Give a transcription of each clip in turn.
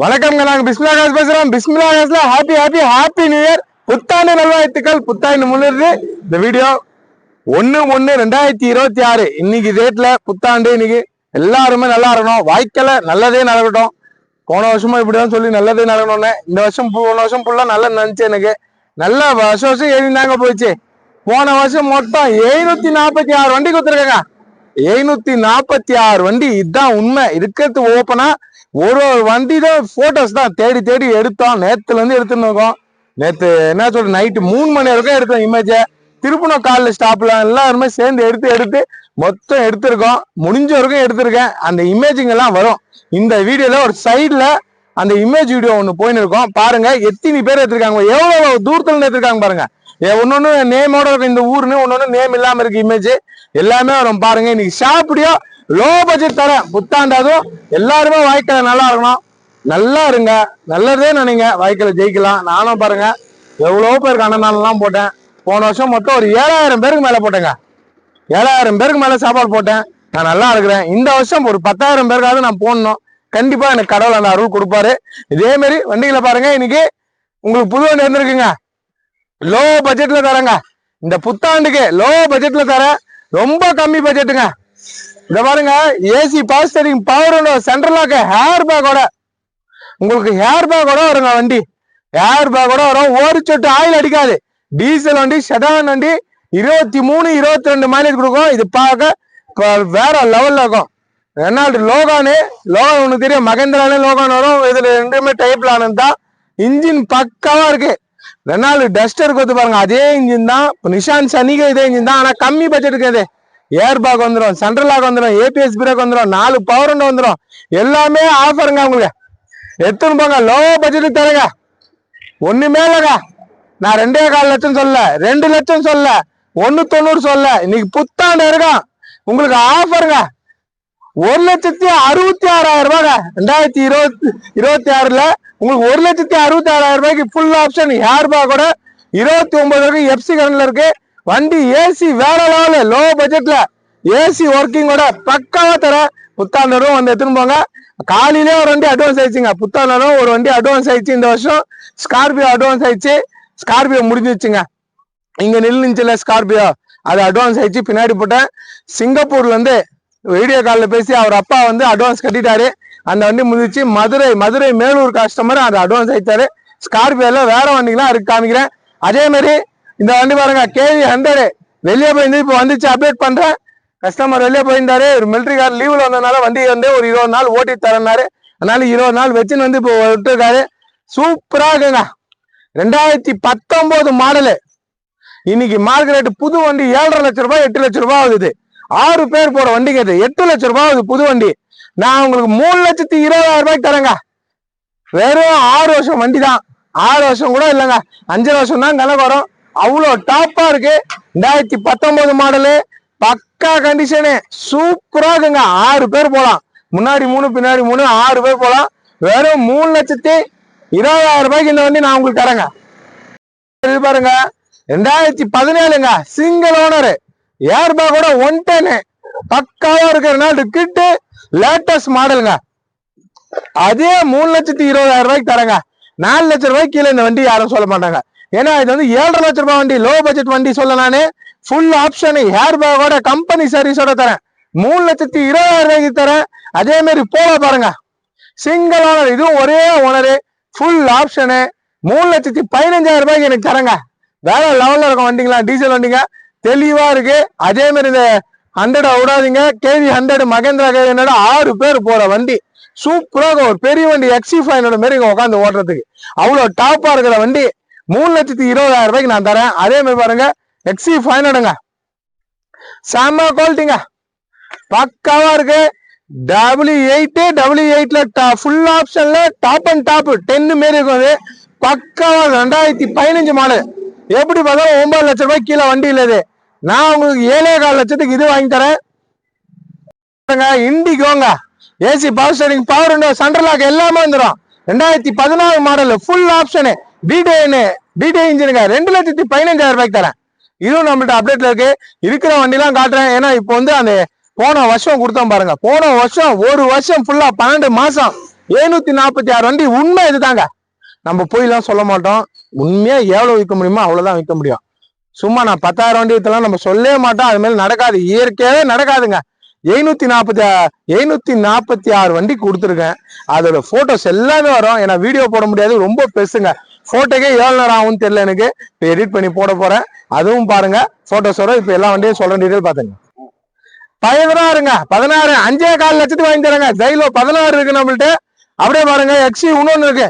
வணக்கம்ங்க நாங்க பிஸ்மிலா காசு பேசுறோம் Bismillah happy happy happy new year புத்தாண்டு நல்வாழ்த்துக்கள். புத்தாண்டு முன்னிறுது இந்த வீடியோ ஒன்று ஒன்று ரெண்டாயிரத்தி இருபத்தி ஆறு. இன்னைக்கு டேட்ல புத்தாண்டு. இன்னைக்கு எல்லாருமே நல்லா இருக்கணும். வாய்க்கல நல்லதே நடக்கட்டும். போன வருஷமும் இப்படிதான் சொல்லி நல்லதே நடக்கணும்னு. இந்த வருஷம் போன வருஷம் ஃபுல்லா நல்லா நினைச்சு எனக்கு. நல்ல வருஷம் வருஷம் எழுந்தாங்க போயிடுச்சு போன வருஷம் மொத்தம் எழுநூத்தி நாற்பத்தி ஆறு வண்டி கொடுத்துருக்காங்க. எழுநூத்தி நாற்பத்தி ஆறு வண்டி. இதுதான் உண்மை. இருக்கிறது ஓப்பனா ஒரு ஒரு வண்டி தான் போட்டோஸ் தான் தேடி தேடி எடுத்தோம். நேத்துல இருந்து எடுத்துன்னு இருக்கோம் நேத்து என்ன சொல்ற நைட்டு மூணு மணி வரைக்கும் எடுத்தோம் இமேஜ திருப்பணம் காலில் ஸ்டாப்ல எல்லாருமே சேர்ந்து எடுத்து எடுத்து மொத்தம் எடுத்திருக்கோம். முடிஞ்ச வரைக்கும் எடுத்திருக்கேன். அந்த இமேஜிங் எல்லாம் வரும். இந்த வீடியோல ஒரு சைடில் அந்த இமேஜ் வீடியோ ஒன்று போயின்னு இருக்கோம். பாருங்க எத்தனை பேர் எடுத்திருக்காங்க எவ்வளவு தூரத்துல எடுத்திருக்காங்க பாருங்க. ஒன்னொன்னு நேமோட இருக்கும் இந்த ஊருன்னு ஒன்னொன்னு நேம் இல்லாம இருக்கு இமேஜ் எல்லாமே வரும். பாருங்க இன்னைக்கு ஷாப்பிடியோ லோ பட்ஜெட் தரேன் புத்தாண்டாதும் எல்லாருமே வாய்க்கல நல்லா இருக்கணும். நல்லா இருங்க. நல்லதே நினைங்க. வாய்க்கல ஜெயிக்கலாம். நானும் பாருங்க எவ்வளவு பேருக்கு அன்னதானம்லாம் போட்டேன். போன வருஷம் மொத்தம் ஒரு ஏழாயிரம் பேருக்கு மேல போட்டேங்க. ஏழாயிரம் பேருக்கு மேல சாப்பாடு போட்டேன். நான் நல்லா இருக்கிறேன். இந்த வருஷம் ஒரு பத்தாயிரம் பேருக்காவது நான் போடணும். கண்டிப்பா எனக்கு கடவுள் அந்த அருள் கொடுப்பாரு. இதே மாதிரி வண்டிகளை பாருங்க இன்னைக்கு உங்களுக்கு புது வண்டி வந்திருக்குங்க. லோ பட்ஜெட்ல தரேங்க. இந்த புத்தாண்டுக்கு லோ பட்ஜெட்ல தரேன். ரொம்ப கம்மி பட்ஜெட்டுங்க இந்த பாருங்க ஏசி பவர் ஸ்டேரிங் பவர் சென்ட்ரலாக்க ஹேர் பேக்கோட உங்களுக்கு ஹேர் பேக்கோட வருங்க வண்டி. ஹேர் பேக்கோட வரும். ஒரு சொட்டு ஆயில் அடிக்காது. டீசல் வண்டி செடான் வண்டி இருபத்தி மூணு இருபத்தி ரெண்டு மைலேஜ் கொடுக்கும். இது பார்க்க வேற லெவல்ல இருக்கும். ரெனால்டு லோகானு? லோகான் உனக்கு தெரியும். மகேந்திரானு லோகான் வரும். இதுல ரெண்டுமே டைப்ல ஆனது தான் இன்ஜின் பக்காவா இருக்கு. ரெனால்டு டஸ்டர் கொடுத்து பாருங்க அதே இன்ஜின் தான். இப்ப நிஷான் சனிக இதே இன்ஜின் தான். ஆனால் கம்மி பட்ஜெட்டுக்கு இது. ஏர் பேக் வந்துடும் சென்ட்ரல் லாக் வந்துடும் ஏபிஎஸ் பிரேக் வந்துடும் நாலு பவர் வந்துடும் எல்லாமே ஆஃபருங்க உங்களுக்கு எடுத்துன்னு போங்க லோ பட்ஜெட்டுக்கு தரங்க. ஒன்றுமே இல்லைங்க. நான் ரெண்டே கால் லட்சம் சொல்ல ரெண்டு லட்சம் சொல்ல ஒன்று தொண்ணூறு சொல்ல. இன்னைக்கு புத்தாண்டு இருக்கான் உங்களுக்கு ஆஃபருங்க ஒரு லட்சத்தி அறுபத்தி ஆறாயிரம் ரூபாங்க ரெண்டாயிரத்தி இருபத்தி இருபத்தி ஆறுல உங்களுக்கு ஒரு லட்சத்தி அறுபத்தி ஆறாயிரம் ரூபாய்க்கு ஃபுல் ஆப்ஷன் ஹேர்பா கூட இருபத்தி ஒன்பது வரைக்கும் எஃப்சி கரண்ட்ல இருக்கு. வண்டி ஏசி வேற லெவலு லோ பட்ஜெட்ல ஏசி ஒர்க்கிங்கோட பக்காவா தர புத்தாண்டரும் வந்து எடுத்துன்னு போங்க. காலையிலே ஒரு வண்டி அட்வான்ஸ் ஆயிடுச்சுங்க. புத்தாண்டரும் ஒரு வண்டி அட்வான்ஸ் ஆயிடுச்சு இந்த வருஷம். ஸ்கார்பியோ அட்வான்ஸ் ஆயிடுச்சு. ஸ்கார்பியோ முடிஞ்சிச்சுங்க இங்க நில்லுச்சுல ஸ்கார்பியோ அது அட்வான்ஸ் ஆயிடுச்சு. பின்னாடி போட்டேன் சிங்கப்பூர்ல இருந்து வீடியோ காலில் பேசி அவர் அப்பா வந்து அட்வான்ஸ் கட்டிட்டாரு. அந்த வண்டி முடிச்சு மதுரை மதுரை மேலூர் கஸ்டமர் அது அட்வான்ஸ் ஆயிட்டாரு ஸ்கார்பியோல வேற வண்டிகளாம் இருக்கு காமிக்கிறேன். அதே மாதிரி இந்த வண்டி பாருங்க கேவி ஹண்ட்ரடு வெளியே போயிருந்து இப்போ வந்துச்சு அப்டேட் பண்றேன். கஸ்டமர் வெளியே போயிருந்தாரு. ஒரு மிலிட்டரி கார் லீவ்ல வந்ததுனால வண்டி வந்து ஒரு இருபது நாள் ஓட்டி தரனாரு அதனால இருபது நாள் வச்சுன்னு வந்து இப்போ விட்டுருக்காரு. சூப்பரா இருக்குங்க. ரெண்டாயிரத்தி பத்தொன்பது மாடலு இன்னைக்கு மார்க்கெட் புது வண்டி ஏழரை லட்ச ரூபாய் எட்டு லட்ச ரூபாய் ஆகுது ஆறு பேர் போற வண்டிங்க அது எட்டு லட்சம் ரூபாய் அது புது வண்டி. நான் உங்களுக்கு மூணு லட்சத்தி இருபதாயிரம் ரூபாய்க்கு தரேங்க. வெறும் ஆறு வருஷம் வண்டி தான் ஆறு வருஷம் கூட இல்லைங்க. அஞ்சரை வருஷம் தான் கணக்கு வரும். அவ்வளோ டாப்பா இருக்கு. ரெண்டாயிரத்தி பத்தொன்பது மாடலு பக்கா கண்டிஷனு சூப்பரா இருக்குங்க. ஆறு பேர் போலாம். முன்னாடி மூணு பின்னாடி மூணு ஆறு பேர் போலாம். வெறும் மூணு லட்சத்தி இருபதாயிரம் ரூபாய்க்கு இந்த வண்டி நான் உங்களுக்கு தரேங்க. பாருங்க. ரெண்டாயிரத்தி பதினேழுங்க. சிங்கிள் ஓனரு ஏர் பேக்கோட ஒன் டென் பக்காவா இருக்கிறதுனால கிட்டு லேட்டஸ்ட் மாடலுங்க அதே மூணு லட்சத்தி இருபதாயிரம் ரூபாய்க்கு தரங்க. நாலு லட்சம் ரூபாய்க்கு கீழே இந்த வண்டி யாரும் சொல்ல மாட்டாங்க. ஏன்னா இது வந்து ஏழரை லட்ச ரூபாய் வண்டி லோ பட்ஜெட் வண்டி சொல்ல நானே. ஃபுல் ஆப்ஷன் ஹேர் பேக்கோட கம்பெனி சர்வீஸோட தரேன். மூணு லட்சத்தி இருபதாயிரம் ரூபாய்க்கு தரேன். அதே மாதிரி போல பாருங்க. சிங்கிள் ஓனர் இதுவும் ஒரே ஓனரு ஃபுல் ஆப்ஷனு மூணு லட்சத்தி பதினஞ்சாயிரம் ரூபாய்க்கு எனக்கு தரேங்க. வேற லெவல்ல இருக்கும் வண்டிங்களா டீசல் வண்டிங்க. தெளிவா இருக்கு. அதே மாதிரி இந்த ஹண்ட்ரட் விடாதீங்க. கேவி ஹண்ட்ரட் மகேந்திரா கேவினோட ஆறு பேர் போற வண்டி. சூப்பரா இருக்கும் ஒரு பெரிய வண்டி எக்ஸி ஃபைனோட மாரி உட்காந்து ஓட்டுறதுக்கு. அவ்வளவு டாப்பா இருக்கிற வண்டி. மூணு லட்சத்தி இருபதாயிரம் ரூபாய்க்கு நான் தரேன். அதே மாதிரி பாருங்க எக்ஸி ஃபைனோடுங்க செம்ம குவாலிட்டிங்க பக்காவா இருக்கு. டபிள்யூ எயிட் டபிள்யூ எயிட்ல ஃபுல் ஆப்ஷன்ல டாப் அண்ட் டாப் டென்னு மாரி இருக்கும் அது. பக்காவா ரெண்டாயிரத்தி பதினஞ்சு மாடல் எப்படி பார்த்தாலும் ஒன்பது லட்சம் ரூபாய் கீழே வண்டி இல்ல இது நான் உங்களுக்கு ஏழே கால் லட்சத்துக்கு இது வாங்கி தரேன். இண்டிகோங்க. AC power steering power window central எல்லாமே வந்துடும் ரெண்டாயிரத்தி பதினாறு மாடல் ஃபுல் ஆப்ஷனு பிடேன்னு பிடே இன்ஜினுங்க ரெண்டு லட்சத்தி பதினஞ்சாயிரம் ரூபாய்க்கு தரேன். இதுவும் நம்மள்ட்ட அப்டேட்ல இருக்கு. இருக்கிற வண்டிலாம் காட்டுறேன். ஏன்னா இப்போ வந்து அந்த போன வருஷம் கொடுத்தோம் பாருங்க. போன வருஷம் ஒரு வருஷம் ஃபுல்லா பன்னெண்டு மாசம். எழுநூத்தி நாற்பத்தி ஆறு வண்டி உண்மை இதுதாங்க. நம்ம போயிலாம் சொல்ல மாட்டோம். உண்மையா எவ்வளவு விற்க முடியுமோ அவ்வளவுதான் விற்க முடியும். சும்மா நான் பத்தாயிரம் வண்டி இதெல்லாம் நம்ம சொல்லவே மாட்டோம். அது மாதிரி நடக்காது. இயற்கையாகவே நடக்காதுங்க. எழுநூத்தி நாற்பத்தி எழுநூத்தி நாற்பத்தி ஆறு வண்டி கொடுத்துருக்கேன். அதோட போட்டோஸ் எல்லாமே வரும். ஏன்னா வீடியோ போட முடியாது. ரொம்ப பெருசுங்க. போட்டோக்கே எவ்வளோ நேரம் ஆகும்னு தெரியல எனக்கு. இப்போ எடிட் பண்ணி போட போறேன். அதுவும் பாருங்க. போட்டோஸ் வரும் இப்போ எல்லா வண்டியும் சொல்ற டீடைல் பாத்துங்க பதினாறுங்க பதினாறு அஞ்சே கால் லட்சத்துக்கு வாங்கி தரேங்க. ஜெயிலோ பதினாறு இருக்கு நம்மள்ட்ட. அப்படியே பாருங்க. எக்ஸி இன்னொன்று இருக்கு.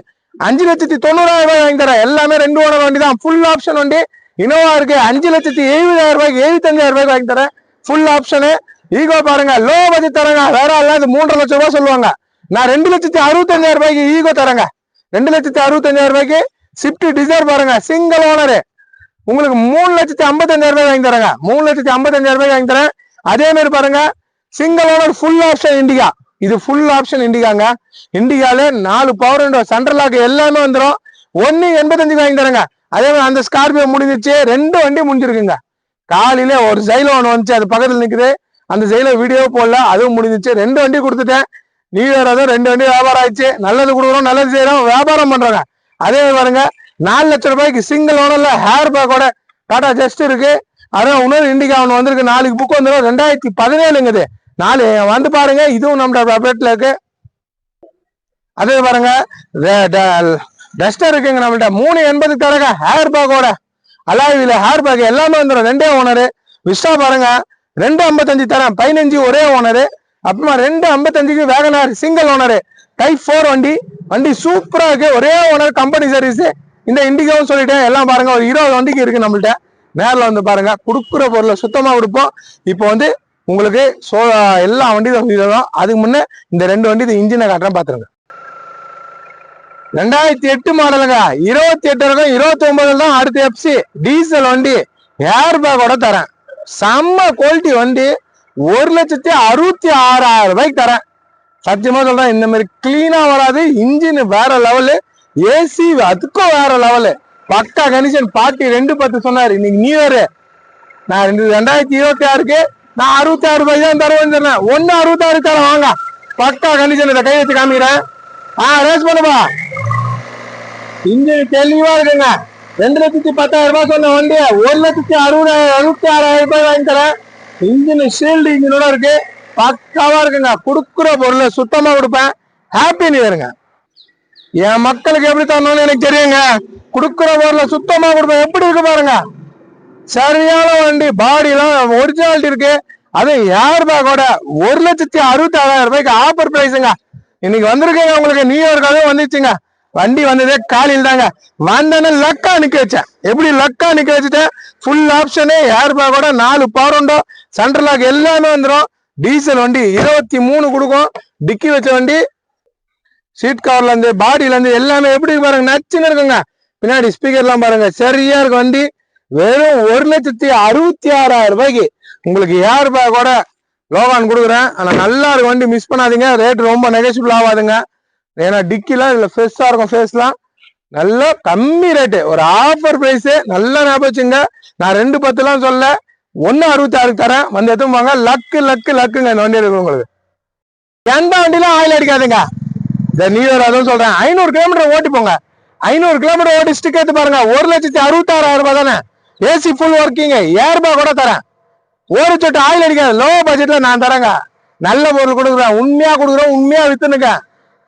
அஞ்சு லட்சத்தி தொண்ணூறாயிரம் ரூபாய் வாங்கி தரேன். எல்லாமே ரெண்டு ஓனர் வண்டி தான் ஃபுல் ஆப்ஷன் வண்டி. இனோவா இருக்கு. அஞ்சு லட்சத்தி எழுபதாயிரம் ரூபாய்க்கு எழுபத்தஞ்சாயிரம் ரூபாய்க்கு வாங்கி தரேன். ஃபுல் ஆப்ஷனு ஈகோ பாருங்க. லோ பட்ஜெட் தரேங்க. வேற எல்லாம் இது மூன்றரை லட்சம் ரூபாய் சொல்லுவாங்க. நான் ரெண்டு லட்சத்தி அறுபத்தஞ்சாயிரம் ரூபாய்க்கு ஈகோ தரேங்க. ரெண்டு லட்சத்தி அறுபத்தஞ்சாயிரம் ரூபாய்க்கு ஸ்விஃப்ட் டிசைர் பாருங்க. சிங்கிள் ஓனரு உங்களுக்கு மூணு லட்சத்தி ஐம்பத்தஞ்சாயிரம் ரூபாய் வாங்கி தரேங்க. மூணு லட்சத்தி ஐம்பத்தஞ்சாயிரம் ரூபாய் வாங்கி தரேன். அதே மாதிரி பாருங்க. Single owner full option Indica இது ஃபுல் ஆப்ஷன் இண்டிகாங்க இண்டிகால நாலு பவர் விண்டோ சென்ட்ரல் லாக் எல்லாமே வந்துடும் ஒன்னு எண்பத்தஞ்சுக்கு வாங்கி தரேங்க. அதே மாதிரி அந்த ஸ்கார்பியோ முடிஞ்சிச்சு ரெண்டு வண்டி முடிஞ்சிருக்குங்க. காலையில ஒரு ஜெயில ஒன்று வந்துச்சு அது பக்கத்தில் நிற்குது அந்த ஜெயில வீடியோ போடல அதுவும் முடிஞ்சிச்சு. ரெண்டு வண்டி கொடுத்துட்டேன். நியூ இயர் அதுவும் ரெண்டு வண்டி வியாபாரம் ஆயிடுச்சு. நல்லது கொடுக்குறோம் நல்லது செய்யறோம் வியாபாரம் பண்றாங்க. அதே மாதிரி பாருங்க நாலு லட்சம் ரூபாய்க்கு சிங்கிள் ஓனர்ல ஹேர் பேக்கோட டாடா ஜஸ்ட் இருக்கு. அதான் இன்னொரு இண்டிகா ஒன்று வந்திருக்கு. நாளைக்கு புக் வந்துடும் ரெண்டாயிரத்தி பதினேழுங்குது. நாலு வந்து பாருங்க இதுவும் நம்ம அப்டேட்ல இருக்கு. அதே பாருங்க டஸ்டர் இருக்குங்க நம்மள்ட்ட. மூணு எண்பதுக்கு தரங்க ஹேர் பேக்கோட அலாவில ஹேர் பேக் எல்லாமே வந்துடும் ரெண்டே ஓனரு விஸ்டா பாருங்க. ரெண்டு ஐம்பத்தஞ்சு தரேன். பதினஞ்சு ஒரே ஓனரு அப்புறமா ரெண்டு ஐம்பத்தஞ்சுக்கு WagonR single owner type four வண்டி. வண்டி சூப்பரா இருக்கு. ஒரே ஓனர் கம்பெனி சர்வீஸ் இந்த இண்டிகாவும் சொல்லிட்டேன். எல்லாம் பாருங்க. ஒரு இருபது வண்டிக்கு இருக்கு நம்மள்ட்ட. நேரில் வந்து பாருங்க. கொடுக்குற பொருளை சுத்தமா கொடுப்போம் இப்போ வந்து உங்களுக்கு சோ எல்லா வண்டியும் அதுக்கு முன்னே இந்த ரெண்டு வண்டி இந்த இன்ஜினை காட்டுறேன். பாத்துருங்க. ரெண்டாயிரத்தி எட்டு மாடலுங்க இருபத்தி எட்டு இருக்கும் இருபத்தி ஒன்பதுல தான் அடுத்த எப்சி டீசல் வண்டி ஏர் பேக்கோட தரேன். செம்ம குவாலிட்டி வண்டி. ஒரு லட்சத்தி அறுபத்தி ஆறாயிரம் ரூபாய்க்கு தரேன். சத்தியமா சொல்றேன் இந்த மாதிரி கிளீனா வராது இன்ஜின் வேற லெவலு ஏசி அதுக்கும் வேற லெவலு பக்கா கண்டிஷன் பார்ட்டி ரெண்டு பத்து சொன்னாரு இன்னைக்கு நியூ இயர் நான் ரெண்டு ரெண்டாயிரத்தி இருபத்தி ஆறுக்கு நான் அறுபத்தி ஆறு ரூபாய் தான் தருவேன் சொன்னேன் ஒன்னு அறுபத்தாறு தரேன் வாங்க. பக்கா கண்டிஷன் இதை கை வச்சு காமிக்கிறேன். ஆ ரேஸ் பண்ணுமா இன்ஜின் தெளிவா இருக்குங்க. ரெண்டு லட்சத்தி பத்தாயிரம் ரூபாய் சொன்ன வண்டி ஒரு லட்சத்தி அறுபதாயிரம் அறுபத்தி ஆறாயிரம் ரூபாய் வாங்கி தரேன். இன்ஜின் ஷீல்டு இன்ஜினோட இருக்கு. பக்காவா இருக்குங்க. கொடுக்குற பொருளை சுத்தமா கொடுப்பேன். ஹாப்பி நியூ இயருங்க என் மக்களுக்கு எப்படி தரணும்னு எனக்கு தெரியுங்க. கொடுக்குற பொருளை சுத்தமா கொடுப்பேன். எப்படி இருக்கு பாருங்க. சரியான வண்டி பாடிலாம் ஒரிஜினாலிட்டி இருக்கு. அது ஏர் பேக்கோட ஒரு லட்சத்தி அறுபத்தி ஆறாயிரம் ரூபாய்க்கு ஆஃபர் பிரைஸுங்க இன்னைக்கு வந்திருக்கீங்க உங்களுக்கு. நியூயார்க்காகவே வந்துச்சுங்க. வண்டி வந்ததே காலையில் தாங்க வந்தேன்னு லக்கா நிக்க வச்சேன். எப்படி லக்கா நிக்க வச்சுட்டேன்? ஃபுல் ஆப்ஷனு ஏர் பேக்கோட நாலு பவர் உண்டோ சென்ட்ரல் லாக் எல்லாமே வந்துடும் டீசல் வண்டி இருபத்தி மூணு கொடுக்கும். டிக்கி வச்ச வண்டி சீட் கவர்ல இருந்து பாடியில இருந்து எல்லாமே எப்படி பாருங்க? நச்சுன்னு இருக்குங்க. பின்னாடி ஸ்பீக்கர்லாம் பாருங்க. சரியா இருக்கு வண்டி. வெறும் ஒரு லட்சத்தி அறுபத்தி ஆறாயிரம் ரூபாய்க்கு. உங்களுக்கு ஏர் பேக்கோட லோகான் கொடுக்குறேன். ஆனால் நல்லா இருக்கும் வண்டி மிஸ் பண்ணாதீங்க. ரேட் ரொம்ப நெகசிபிள் ஆகாதுங்க. ஏன்னா டிக்கிலாம் இதில் ஃப்ரெஷ்ஷாக இருக்கும் ஃபேஸ்லாம் நல்லா கம்மி ரேட்டு ஒரு ஆஃபர் ப்ரைஸு நல்லா ஞாபகம் வச்சுங்க. நான் ரெண்டு பத்துலாம் சொல்ல. ஒன்று அறுபத்தி ஆறுக்கு தரேன். வந்து எத்தும் வாங்க லக்கு லக்கு லக்குங்க இந்த வண்டி இருக்கு உங்களுக்கு. எந்த வண்டிலாம் ஆயில் அடிக்காதுங்க. இந்த நியூ இயர் அதுவும் சொல்றேன். ஐநூறு கிலோமீட்டர் ஓட்டி போங்க. ஐநூறு கிலோமீட்டர் ஓட்டி ஸ்டிக் எடுத்து பாருங்க. ஒரு லட்சத்தி அறுபத்தாறாயிரம் ரூபாய் தானே. ஏசி ஃபுல் ஒர்க்கிங்க ஏர்பா கூட தரேன். ஒரு சொட்டு ஆயில் அடிக்காது லோ பட்ஜெட்ல நான் தரேங்க. நல்ல பொருள் கொடுக்குறேன். உண்மையா கொடுக்குறேன் உண்மையா வித்துனுங்க.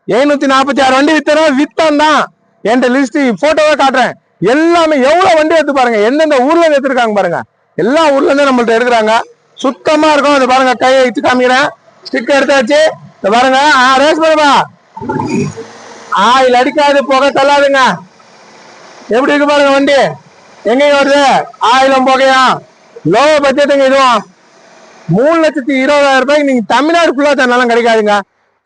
எழுநூத்தி நாற்பத்தி ஆறு வண்டி வித்துறேன் வித்தான் தான் என்கிட்ட லிஸ்ட் போட்டோவே காட்டுறேன். எல்லாமே எவ்வளவு வண்டி எடுத்து பாருங்க. எந்தெந்த ஊர்ல இருந்து எடுத்துருக்காங்க பாருங்க. எல்லா ஊர்ல இருந்து நம்மள்ட்ட எடுக்கிறாங்க. சுத்தமா இருக்கும். அதை பாருங்க கையை வச்சு காமிக்கிறேன். ஸ்டிக் எடுத்தாச்சு. இது பாருங்க. ஆ ரேஸ் பண்ணுவா ஆயில் அடிக்காது புகை தள்ளாதுங்க. எப்படி இருக்கு பாருங்க வண்டி? எங்க வருது? ஆயிலும் புகையும். லோ பட்ஜெட்டுங்க இதுவும் மூணு லட்சத்தி இருபதாயிரம் ரூபாய்க்கு நீங்க தமிழ்நாடு ஃபுல்லா தன்னாலும் கிடைக்காதுங்க.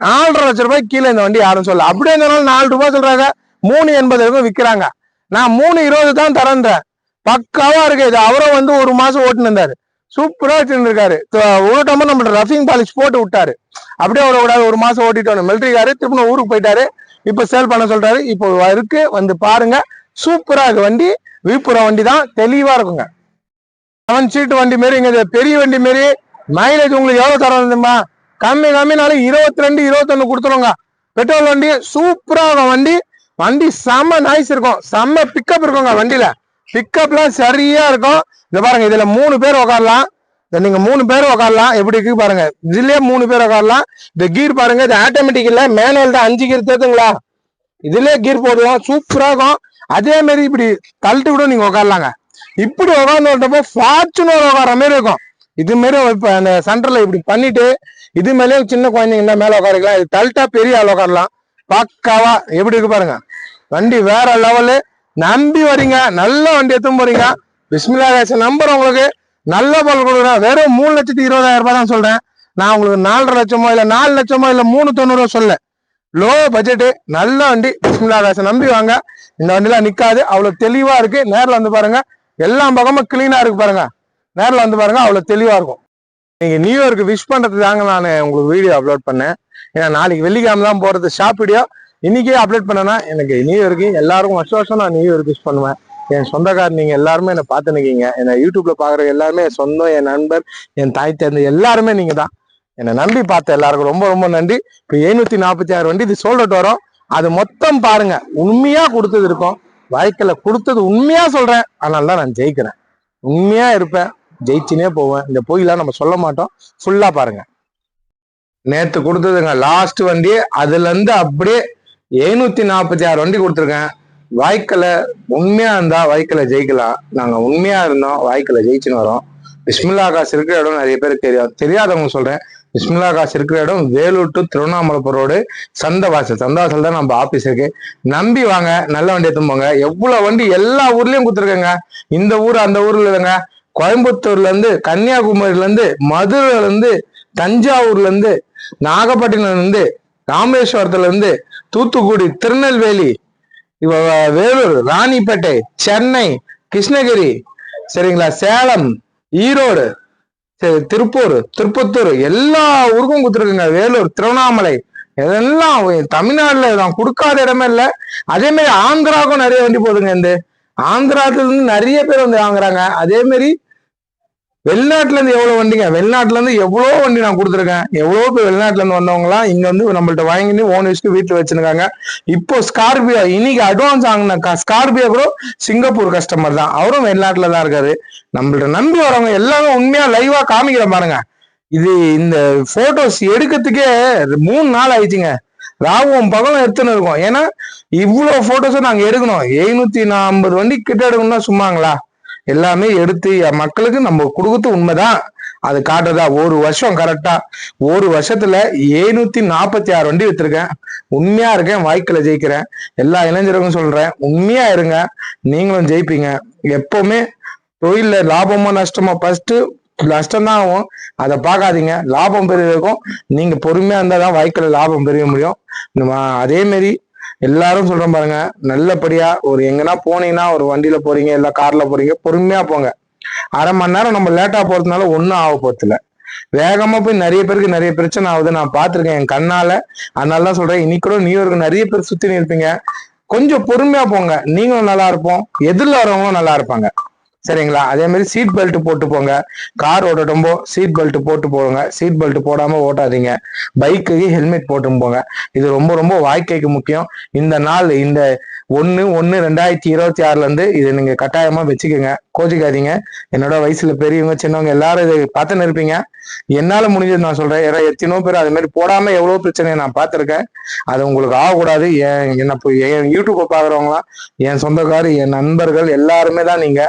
நாலரை லட்சம் ரூபாய்க்கு கீழே இந்த வண்டி யாரும் சொல்ல அப்படியே இருந்தாலும் நாலு ரூபாய் சொல்றாங்க. மூணு எண்பது ரூபாய் விற்கிறாங்க நான் மூணு இருபது தான் தரேன்றேன். பக்காவா இருக்கு. இது அவரும் வந்து ஒரு மாசம் ஓட்டுன்னு இருந்தாரு. சூப்பரா வச்சுட்டு இருக்காரு ஓட்டாம நம்ம ரஃபிங் பாலிஷ் போட்டு விட்டாரு. அப்படியே அவரை விடாது ஒரு மாசம் ஓட்டிட்டு மிலிட்டரிக்காரு திரும்ப ஊருக்கு போயிட்டாரு. இப்ப சேல் பண்ண சொல்றாரு. இப்போ இருக்கு. வந்து பாருங்க. சூப்பரா இருக்கு வண்டி. விழுப்புரம் வண்டி தான். தெளிவா இருக்குங்க. செவன் சீட் வண்டி மாரி இங்க இது பெரிய வண்டி மாரி மைலேஜ் உங்களுக்கு எவ்வளவு தரணுமா தெரியுமா? கம்மி கம்மினாலும் இருபத்தி ரெண்டு இருபத்தொன்னு கொடுத்துருங்க பெட்ரோல் வண்டி சூப்பராக வண்டி. வண்டி செம்ம நாய்ஸ் இருக்கும். செம்ம பிக்கப் இருக்குங்க வண்டியில. பிக்கப்லாம் சரியா இருக்கும். இந்த பாருங்க இதுல மூணு பேர் உட்காரலாம் இந்த நீங்க மூணு பேர் உட்காரலாம் எப்படி இருக்கு பாருங்க. இதுலயே மூணு பேர் உட்காரலாம் இந்த கீர் பாருங்க இது ஆட்டோமேட்டிக் இல்ல. மேனுவல் தான். அஞ்சு கீர் தேத்துங்களா? இதுலயே கீர் போடலாம் சூப்பரா இருக்கும். அதே மாதிரி இப்படி தள்ளிட்டு கூட நீங்க உட்காரலாங்க இப்படி உட்கார்ந்து வந்தப்போ ஃபார்ச்சுனர் உட்கார மாதிரி இருக்கும். இது மாரி இப்போ அந்த சென்டர்ல இப்படி பண்ணிட்டு இது மேலேயே சின்ன குழந்தைங்க இருந்தா மேலே உட்காரிக்கலாம் இது தள்ளிட்டா பெரிய ஆள் உட்காரலாம் பக்காவா எப்படி இருக்கு பாருங்க. வண்டி வேற லெவலு நம்பி வரீங்க நல்ல வண்டி எத்தும் போறீங்க. பிஸ்மிலா கேஸ் நம்பர் உங்களுக்கு. நல்ல பொருள் கொடுக்குறேன். வெறும் மூணு லட்சத்தி இருபதாயிரம் ரூபாய் தான் சொல்றேன். நான் உங்களுக்கு நாலரை லட்சமோ இல்லை நாலு லட்சமோ இல்லை மூணு தொண்ணூறு சொல்ல. லோ பட்ஜெட்டு நல்ல வண்டி. பிஸ்மிலா கேஸ் நம்பி வாங்க. இந்த வண்டிலாம் நிற்காது அவ்வளோ தெளிவாக இருக்கு. நேரில் வந்து பாருங்க. எல்லா பக்கமும் கிளீனாக இருக்கு பாருங்க. நேரில் வந்து பாருங்க அவ்வளோ தெளிவாக இருக்கும். நீங்கள் நியூயார்க்கு விஷ் பண்ணுறது தாங்க நான் உங்களுக்கு வீடியோ அப்லோட் பண்ணேன். ஏன்னா நாளைக்கு வெள்ளிக்கிழமை தான் போகிறது ஷாப் வீடியோ இன்னைக்கே அப்லோட் பண்ணேன்னா எனக்கு நியூ இயர்க்கு எல்லாருக்கும் வருஷம் வருஷம் நான் நியூ இயர்க்கு விஷ் பண்ணுவேன். என் சொந்தக்காரர் நீங்கள் எல்லாருமே என்னை பார்த்து நிற்கீங்க என்னை யூடியூப்ல பார்க்குற எல்லாருமே என் சொந்தம் என் நண்பர் என் தாய் தந்தை எல்லாருமே நீங்கள் தான். என்னை நம்பி பார்த்த எல்லாருக்கும் ரொம்ப ரொம்ப நன்றி. இப்போ எழுநூற்றி நாற்பத்தி ஆறு வண்டி இது சோல்ட் வரும். அது மொத்தம் பாருங்க உண்மையாக கொடுத்தது இருக்கும். வாழ்க்கையில கொடுத்தது உண்மையா சொல்றேன். அதனால தான் நான் ஜெயிக்கிறேன். உண்மையா இருப்பேன். ஜெயிச்சுனே போவேன். இந்த பொய்லாம் நம்ம சொல்ல மாட்டோம். ஃபுல்லா பாருங்க. நேத்து கொடுத்ததுங்க லாஸ்ட் வண்டி. அதுல இருந்து அப்படியே எழுநூத்தி நாற்பத்தி ஆறு வண்டி கொடுத்துருக்கேன். வாய்க்கல உண்மையா இருந்தா வாய்க்கல ஜெயிக்கலாம். நாங்க உண்மையா இருந்தோம். வாய்க்கல ஜெயிச்சுன்னு வரோம். பிஸ்மில்லா காசு இருக்கிற இடம் நிறைய பேருக்கு தெரியாது தெரியாதவங்க சொல்றேன். பிஸ்மில்லா காசு இருக்கிற இடம் வேலூர் டு திருவண்ணாமலைப்புரம் ரோடு சந்தவாசல் சந்தவாசல் தான் நம்ம ஆபீஸ் இருக்கு. நம்பி வாங்க நல்ல வண்டி எடுத்து போங்க. எவ்வளவு வண்டி எல்லா ஊர்லயும் கொடுத்துருக்கேங்க. இந்த ஊர் அந்த ஊர்ல இல்லைங்க. கோயம்புத்தூர்ல இருந்து கன்னியாகுமரியில இருந்து நாகப்பட்டினம்லேருந்து இருந்து தஞ்சாவூர்ல இருந்து இருந்து ராமேஸ்வரத்துல இருந்து தூத்துக்குடி திருநெல்வேலி வேலூர் ராணிப்பேட்டை சென்னை கிருஷ்ணகிரி சரிங்களா? சேலம் ஈரோடு சரி, திருப்பூர் திருப்பத்தூர் எல்லா ஊருக்கும் கொடுத்துருக்குங்க. வேலூர் திருவண்ணாமலை இதெல்லாம் தமிழ்நாடுல நான் கொடுக்காத இடமே இல்லை. அதே மாதிரி ஆந்திராவுக்கும் நிறைய வண்டி போகுதுங்க இந்த. ஆந்திராத்துல இருந்து நிறைய பேர் வந்து வாங்குறாங்க. அதே மாதிரி வெளிநாட்டுல இருந்து எவ்வளவு வண்டிங்க? வெளிநாட்டுல இருந்து எவ்வளவு வண்டி நான் கொடுத்துருக்கேன்? எவ்வளவு பேர் வெளிநாட்டுல இருந்து வந்தவங்களாம் இங்க வந்து நம்மள்ட்ட வாங்கி ஓன் யூஸ்க்கு வீட்டுல வச்சிருக்காங்க. இப்போ ஸ்கார்பியோ இன்னைக்கு அட்வான்ஸ் வாங்கின ஸ்கார்பியோ கூட சிங்கப்பூர் கஸ்டமர் தான். அவரும் வெளிநாட்டுல தான் இருக்காரு. நம்மள்ட்ட நம்பி வரவங்க எல்லாரும் உண்மையா லைவா காமிக்கிற பாருங்க. இது இந்த போட்டோஸ் எடுக்கிறதுக்கே மூணு நாள் ஆயிடுச்சுங்க. ராவும் பகலும் எடுத்துன்னு இருக்கோம். ஏன்னா இவ்வளவு போட்டோஸும் நாங்க எடுக்கணும். எழுநூத்தி ஐம்பது வண்டி கிட்ட எடுக்கணும்னா சும்மாங்களா? எல்லாமே எடுத்து என் மக்களுக்கு நம்ம கொடுக்குறது உண்மைதான். அது காட்டுறதா? ஒரு வருஷம் கரெக்டா ஒரு வருஷத்துல எழுநூத்தி நாற்பத்தி ஆறு வண்டி வித்துருக்கேன். உண்மையா இருக்கேன் வாய்க்கில் ஜெயிக்கிறேன். எல்லா இளைஞருக்கும் சொல்றேன் உண்மையா இருங்க நீங்களும் ஜெயிப்பீங்க. எப்பவுமே தொழில லாபமோ நஷ்டமோ ஃபர்ஸ்ட் நஷ்டம் தான் ஆகும் அதை பார்க்காதீங்க. லாபம் பெரியதுக்கும் நீங்க பொறுமையா இருந்தாதான் தான் லாபம் பெரிய முடியும். அதே மாதிரி எல்லாரும் சொல்றேன் பாருங்க நல்லபடியா ஒரு எங்கன்னா போனீங்கன்னா ஒரு வண்டியில போறீங்க இல்ல கார்ல போறீங்க பொறுமையா போங்க. அரை மணி நேரம் நம்ம லேட்டா போறதுனால ஒன்றும் ஆக போறதில்ல. வேகமா போய் நிறைய பேருக்கு நிறைய பிரச்சனை ஆகுது. நான் பாத்திருக்கேன் என் கண்ணால. அதனால தான் சொல்றேன் இன்னைக்கு கூட நியூயார்க்கு நிறைய பேர் சுத்தி நிற்பீங்க. கொஞ்சம் பொறுமையா போங்க. நீங்களும் நல்லா இருப்போம். எதிரில் வரவங்களும் நல்லா இருப்பாங்க. சரிங்களா? அதே மாதிரி சீட் பெல்ட் போட்டு போங்க. கார் ஓடட்டும்போ சீட் பெல்ட் போட்டு போங்க சீட் பெல்ட் போடாம ஓட்டாதீங்க. பைக்குக்கு ஹெல்மெட் போட்டு போங்க. இது ரொம்ப ரொம்ப வாழ்க்கைக்கு முக்கியம். இந்த நாள் இந்த ஒன்னு ஒன்னு ரெண்டாயிரத்தி இருபத்தி ஆறுல இருந்து இதை நீங்க கட்டாயமா வச்சுக்கோங்க. கோச்சிக்காதீங்க என்னோட வயசுல பெரியவங்க சின்னவங்க எல்லாரும் இதை பார்த்துன்னு இருப்பீங்க என்னால முடிஞ்சது நான் சொல்றேன். ஏன்னா எத்தனையோ பேர் அது மாதிரி போடாம எவ்வளவு பிரச்சனையை நான் பார்த்திருக்கேன். அது உங்களுக்கு ஆகக்கூடாது. என் என்ன என் யூடியூப்பை பாக்குறவங்களாம் என் சொந்தக்காரர் என் நண்பர்கள் எல்லாருமே தான் நீங்க.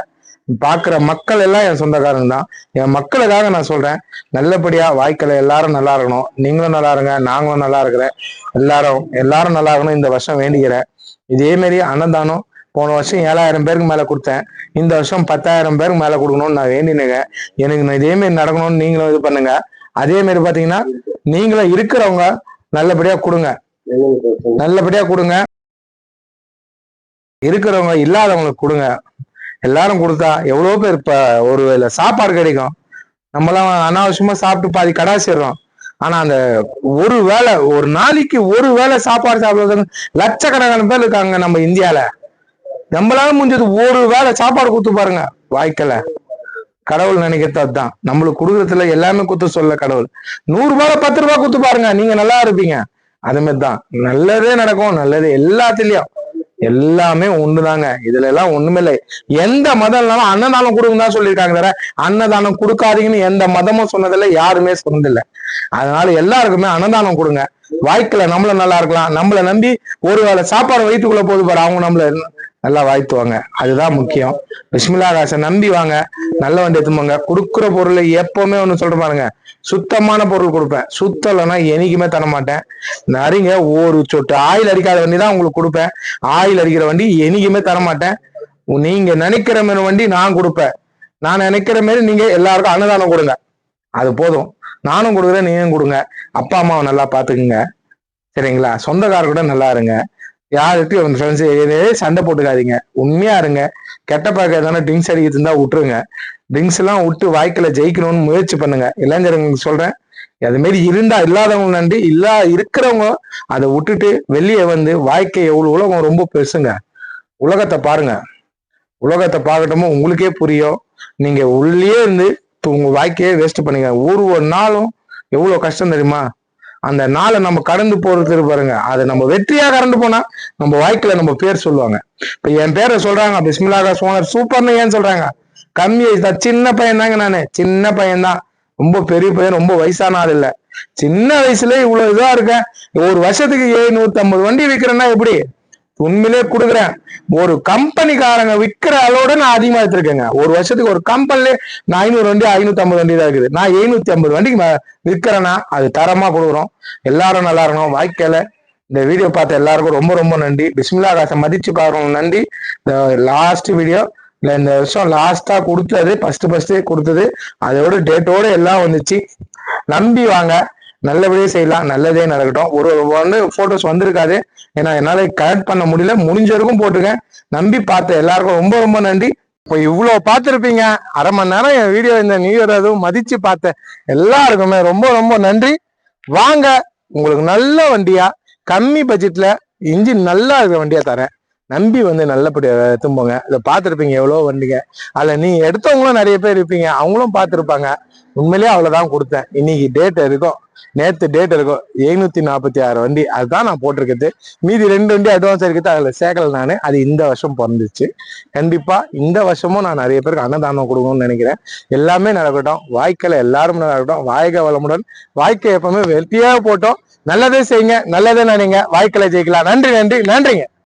பாக்குற மக்கள் எல்லாம் என் சொந்தக்காரங்க தான். என் மக்களுக்காக நான் சொல்றேன். நல்லபடியா வாய்க்கல எல்லாரும் நல்லா இருக்கணும். நீங்களும் நல்லா இருங்க நாங்களும் நல்லா இருக்கிறேன். எல்லாரும் எல்லாரும் நல்லா இருக்கணும். இந்த வருஷம் வேண்டிக்கிறேன். இதே மாதிரி அன்னதானம் போன வருஷம் ஏழாயிரம் பேருக்கு மேல கொடுத்தேன். இந்த வருஷம் பத்தாயிரம் பேருக்கு மேல கொடுக்கணும்னு நான் வேண்டினேங்க. எனக்கு நான் இதே மாதிரி நடக்கணும்னு நீங்களும் இது பண்ணுங்க. அதே மாதிரி பாத்தீங்கன்னா நீங்களும் இருக்கிறவங்க நல்லபடியா கொடுங்க. நல்லபடியா கொடுங்க. இருக்கிறவங்க இல்லாதவங்களுக்கு கொடுங்க. எல்லாரும் கொடுத்தா எவ்வளோ பேர் இப்போ ஒரு வேளை சாப்பாடு கிடைக்கும். நம்மலாம் அனாவசியமா சாப்பிட்டு பாதி கடாசிடுறோம் ஆனா அந்த ஒரு வேளை ஒரு நாளைக்கு ஒரு வேளை சாப்பாடு சாப்பிடுறது லட்சக்கணக்கான பேர் இருக்காங்க நம்ம இந்தியால. நம்மளால முடிஞ்சது ஒரு வேளை சாப்பாடு கொடுத்து பாருங்க வாய்க்கல. கடவுள் நினைக்கிறது அதுதான். நம்மளுக்கு கொடுக்குறதுல எல்லாமே குத்து சொல்ல கடவுள். நூறு ரூபாய் பத்து ரூபாய் கொடுத்து பாருங்க நீங்க நல்லா இருப்பீங்க. அது மாதிரி தான் நல்லதே நடக்கும் நல்லது எல்லாத்துலயும். எல்லாமே ஒண்ணுதாங்க. இதுல எல்லாம் ஒண்ணுமே இல்லை. எந்த மதம் இல்லைனாலும் அன்னதானம் கொடுங்க தான் சொல்லியிருக்காங்க வேற அன்னதானம் கொடுக்காதீங்கன்னு எந்த மதமும் சொன்னதில்லை யாருமே சொன்னதில்லை. அதனால எல்லாருக்குமே அன்னதானம் கொடுங்க. வாய்க்கல நம்மள நல்லா இருக்கலாம். நம்மள நம்பி ஒரு வேளை சாப்பாடு வயிற்றுக்குள்ள போது பாரு அவங்க நம்மள நல்லா வாழ்த்துவாங்க அதுதான் முக்கியம். பிஸ்மில்லா ராசை நம்பி வாங்க. நல்ல வண்டி எடுத்துமாங்க கொடுக்குற பொருளை எப்பவுமே ஒண்ணு சொல்ற பாருங்க. சுத்தமான பொருள் கொடுப்பேன். சுத்தம் இல்லைன்னா என்னைக்குமே தர மாட்டேன். நரிங்க ஒரு சொட்டு ஆயில் அடிக்காத வண்டி தான் உங்களுக்கு கொடுப்பேன். ஆயில் அடிக்கிற வண்டி என்னைக்குமே தர மாட்டேன். நீங்க நினைக்கிற மாதிரி வண்டி நான் கொடுப்பேன். நான் நினைக்கிற மாதிரி நீங்க எல்லாருக்கும் அன்னதானம் கொடுங்க. அது போதும். நானும் கொடுக்குறேன் நீங்களும் கொடுங்க. அப்பா அம்மாவை நல்லா பாத்துக்குங்க சரிங்களா? சொந்தக்கார கூட நல்லா இருங்க. யார்கிட்டயும் உங்க ஃப்ரெண்ட்ஸ் எதே சண்டை போட்டுக்காதீங்க. உண்மையா இருங்க. கெட்ட பார்க்க எதனா ட்ரிங்க்ஸ் அடிக்கிறது இருந்தா விட்டுருங்க. ட்ரிங்க்ஸ் எல்லாம் விட்டு வாய்க்குல ஜெயிக்கணும்னு முயற்சி பண்ணுங்க. இளைஞர்களுக்கு சொல்றேன். அது மாரி இருந்தா இல்லாதவங்க நன்றி. இல்லா இருக்கிறவங்க அதை விட்டுட்டு வெளியே வந்து வாழ்க்கை எவ்வளவு உலகம் ரொம்ப பெருசுங்க. உலகத்தை பாருங்க. உலகத்தை பார்க்கட்டமோ உங்களுக்கே புரியும். நீங்க உள்ளே இருந்து உங்க வாழ்க்கையே வேஸ்ட் பண்ணுங்க. ஒரு ஒரு நாளும் எவ்வளவு கஷ்டம் தெரியுமா? அந்த நாளை நம்ம கடந்து போறது பாருங்க. அதை நம்ம வெற்றியா கடந்து போனா நம்ம வாழ்க்கையில நம்ம பேர் சொல்லுவாங்க. இப்ப என் பேரை சொல்றாங்க. பிஸ்மிலாக சோனர் சூப்பர்னு ஏன் சொல்றாங்க? கம்மி வயசு தான். சின்ன பையன் தாங்க நானு. சின்ன பையன் தான் ரொம்ப பெரிய பையன் ரொம்ப வயசான ஆள் இல்ல. சின்ன வயசுல இவ்வளவு இதா இருக்கேன். ஒரு வருஷத்துக்கு எழுநூத்தி ஐம்பது வண்டி விற்கிறேன்னா எப்படி? உண்மையிலே கொடுக்குறேன். ஒரு கம்பெனிக்காரங்க விற்கிற அளவோட நான் அதிகமா எடுத்திருக்கேங்க. ஒரு வருஷத்துக்கு ஒரு கம்பெனிலே நான் ஐநூறு வண்டி ஐநூத்தி ஐம்பது வண்டி தான் இருக்குது. நான் எழுநூத்தி ஐம்பது வண்டிக்கு விற்கிறேன்னா அது தரமா கொடுக்குறோம். எல்லாரும் நல்லா இருக்கணும். வாழ்க்கையில இந்த வீடியோ பார்த்த எல்லாருக்கும் ரொம்ப ரொம்ப நன்றி. பிஸ்மில்லா காசை மதிச்சு பாருங்க. நன்றி. இந்த லாஸ்ட் வீடியோ இல்லை இந்த வருஷம் லாஸ்டா கொடுத்தது ஃபர்ஸ்ட் ஃபர்ஸ்டே கொடுத்தது. அதோட டேட்டோட எல்லாம் வந்துச்சு. நம்பி வாங்க. நல்லபடியே செய்யலாம் நல்லதே நடக்கட்டும். ஒரு ஒன்று வந்து போட்டோஸ் வந்திருக்காது. ஏன்னா என்னால கரெக்ட் பண்ண முடியல. முடிஞ்ச வரைக்கும் போட்டிருக்கேன் நம்பி பார்த்த எல்லாருக்கும் ரொம்ப ரொம்ப நன்றி. இப்போ இவ்வளோ பார்த்துருப்பீங்க. அரை மணி நேரம் என் வீடியோ இந்த நியூ இயர் அதுவும் மதித்து பார்த்த எல்லாருக்குமே ரொம்ப ரொம்ப நன்றி. வாங்க. உங்களுக்கு நல்ல வண்டியா கம்மி பட்ஜெட்டில் இன்ஜின் நல்லா இருக்கிற வண்டியா தரேன். நம்பி வந்து நல்லபடியாக எடுத்துன்னு இதை பார்த்துருப்பீங்க எவ்வளோ வண்டிங்க அதில் நீ எடுத்தவங்களும் நிறைய பேர் இருப்பீங்க. அவங்களும் பார்த்துருப்பாங்க. உண்மையிலேயே அவ்வளோதான் கொடுத்தேன். இன்னைக்கு டேட் இருக்கும் நேற்று டேட் இருக்கும் எழுநூத்தி நாற்பத்தி ஆறு வண்டி. அதுதான் நான் போட்டிருக்கிறது. மீதி ரெண்டு வண்டி அட்வான்ஸ் இருக்குது. அதில் சேகல் நான். அது இந்த வருஷம் பிறந்துச்சு. கண்டிப்பாக இந்த வருஷமும் நான் நிறைய பேருக்கு அன்னதானம் கொடுக்கணும்னு நினைக்கிறேன். எல்லாமே நடக்கட்டும். வாய்க்கையில எல்லாரும் நடக்கட்டும். வாழ்க்கை வளமுடன் வாய்க்கை எப்பவுமே வெற்றியாக போட்டோம். நல்லதே செய்யுங்க. நல்லதே நினைங்க. வாய்க்கலை ஜெயிக்கலாம். நன்றி நன்றி நன்றிங்க.